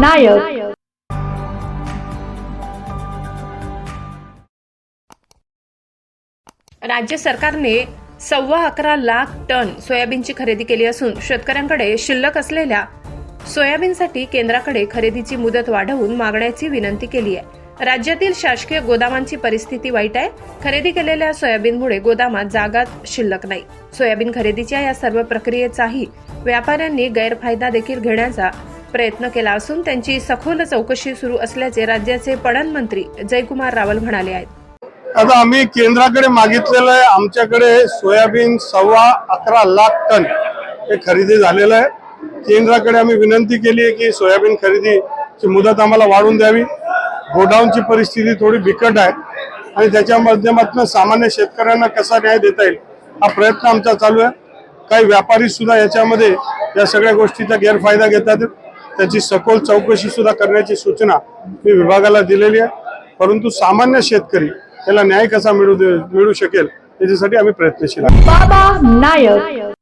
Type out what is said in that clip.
नायक. राज्य सरकारने सव्वा अकरा लाख टन सोयाबीनची खरेदी केली असून शेतकऱ्यांकडे शिल्लक असलेल्या सोयाबीनसाठी केंद्राकडे खरेदीची मुदत वाढवून मागण्याची विनंती केली आहे. राज्यातील शासकीय गोदामांची परिस्थिती वाईट आहे. खरेदी केलेल्या सोयाबीनमुळे गोदामात जागा शिल्लक नाही. सोयाबीन खरेदीच्या या सर्व प्रक्रियेचाही व्यापाऱ्यांनी गैरफायदा देखील घेण्याचा प्रयत्न केला असून त्यांची सखोल चौकशी सुरू असल्याचे राज्याचे पणन मंत्री जयकुमार रावल म्हणाले आहेत. आता आम्ही केंद्राकडे मागितलेलं आहे. आमच्याकडे सोयाबीन सव्वा अकरा लाख टन हे खरेदी झालेलं आहे. केंद्राकडे आम्ही विनंती केली आहे की सोयाबीन खरेदीची मुदत आम्हाला वाढवून द्यावी. गोडाऊनची परिस्थिती थोडी बिकट आहे आणि त्याच्या माध्यमातून सामान्य शेतकऱ्यांना कसा न्याय देता येईल हा प्रयत्न आमचा चालू आहे. काही व्यापारी सुद्धा याच्यामध्ये या सगळ्या गोष्टीचा गैरफायदा घेतात. त्याची सखोल चौकशी सुद्धा करण्याची सूचना मी विभागाला दिलेली आहे. परंतु सामान्य शेतकरी त्याला न्याय कसा मिळू दे- मिळू शकेल याच्यासाठी आम्ही प्रयत्नशील आहोत. बाबा नायक.